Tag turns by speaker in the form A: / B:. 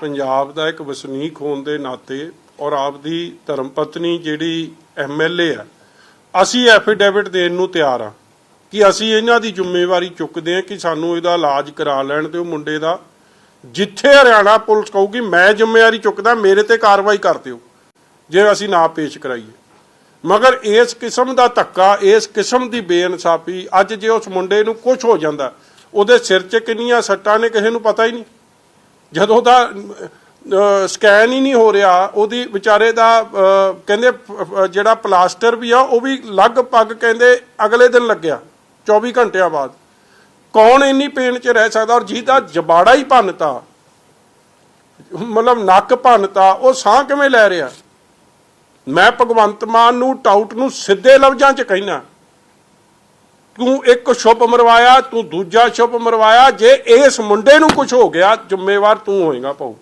A: ਪੰਜਾਬ ਦਾ ਇੱਕ ਵਸਨੀਕ ਹੋਣ ਦੇ ਨਾਤੇ ਔਰ ਆਪਦੀ ਧਰਮ ਪਤਨੀ ਜਿਹੜੀ ਐਮਐਲਏ ਆ ਅਸੀਂ ਐਫੀਡੇਵਿਟ ਦੇਣ ਨੂੰ ਤਿਆਰ ਆ ਕਿ ਅਸੀਂ ਇਹਨਾਂ ਦੀ ਜ਼ਿੰਮੇਵਾਰੀ ਚੁੱਕਦੇ ਹਾਂ ਕਿ ਸਾਨੂੰ ਇਹਦਾ ਇਲਾਜ ਕਰਾ ਲੈਣ ਤੇ ਉਹ ਮੁੰਡੇ ਦਾ ਜਿੱਥੇ ਹਰਿਆਣਾ ਪੁਲਿਸ ਕਹੂਗੀ, ਮੈਂ ਜ਼ਿੰਮੇਵਾਰੀ ਚੁੱਕਦਾ, ਮੇਰੇ ਤੇ ਕਾਰਵਾਈ ਕਰ ਦਿਓ, ਜੇ ਅਸੀਂ ਨਾ ਪੇਸ਼ ਕਰਾਈਏ। ਮਗਰ ਇਸ ਕਿਸਮ ਦਾ ਧੱਕਾ, ਇਸ ਕਿਸਮ ਦੀ ਬੇਇਨਸਾਫੀ ਅੱਜ ਜੇ ਉਸ ਮੁੰਡੇ ਨੂੰ ਕੁਝ ਹੋ ਜਾਂਦਾ, ਉਹਦੇ ਸਿਰ 'ਚ ਕਿੰਨੀਆਂ ਸੱਟਾਂ ਨੇ, ਕਿਸੇ ਨੂੰ ਪਤਾ ਹੀ ਨਹੀਂ। ਜਦੋਂ ਦਾ ਸਕੈਨ ਹੀ ਨਹੀਂ ਹੋ ਰਿਹਾ, ਉਹਦੀ ਵਿਚਾਰੇ ਦਾ ਕਹਿੰਦੇ ਜਿਹੜਾ ਪਲਾਸਟਰ ਵੀ ਆ, ਉਹ ਵੀ ਲਗਭਗ ਕਹਿੰਦੇ ਅਗਲੇ ਦਿਨ ਲੱਗਿਆ 24 ਘੰਟਿਆਂ ਬਾਅਦ। ਕੌਣ ਇੰਨੀ ਪੇਨ 'ਚ ਰਹਿ ਸਕਦਾ ਔਰ ਜਿਹਦਾ ਜਬਾੜਾ ਹੀ ਭੰਨਤਾ, ਮਤਲਬ ਨੱਕ ਭੰਨਤਾ, ਉਹ ਸਾਹ ਕਿਵੇਂ ਲੈ ਰਿਹਾ? ਮੈਂ ਭਗਵੰਤ ਮਾਨ ਨੂੰ, ਟਾਊਟ ਨੂੰ ਸਿੱਧੇ ਲਫ਼ਜ਼ਾਂ 'ਚ ਕਹਿਣਾ ਤੂੰ ਇੱਕ ਸ਼ੁਭ ਮਰਵਾਇਆ, ਤੂੰ ਦੂਜਾ ਸ਼ੁਭ ਮਰਵਾਇਆ, ਜੇ ਇਸ ਮੁੰਡੇ ਨੂੰ ਕੁਝ ਹੋ ਗਿਆ, ਜ਼ਿੰਮੇਵਾਰ ਤੂੰ ਹੋਏਗਾ ਭਾਊ।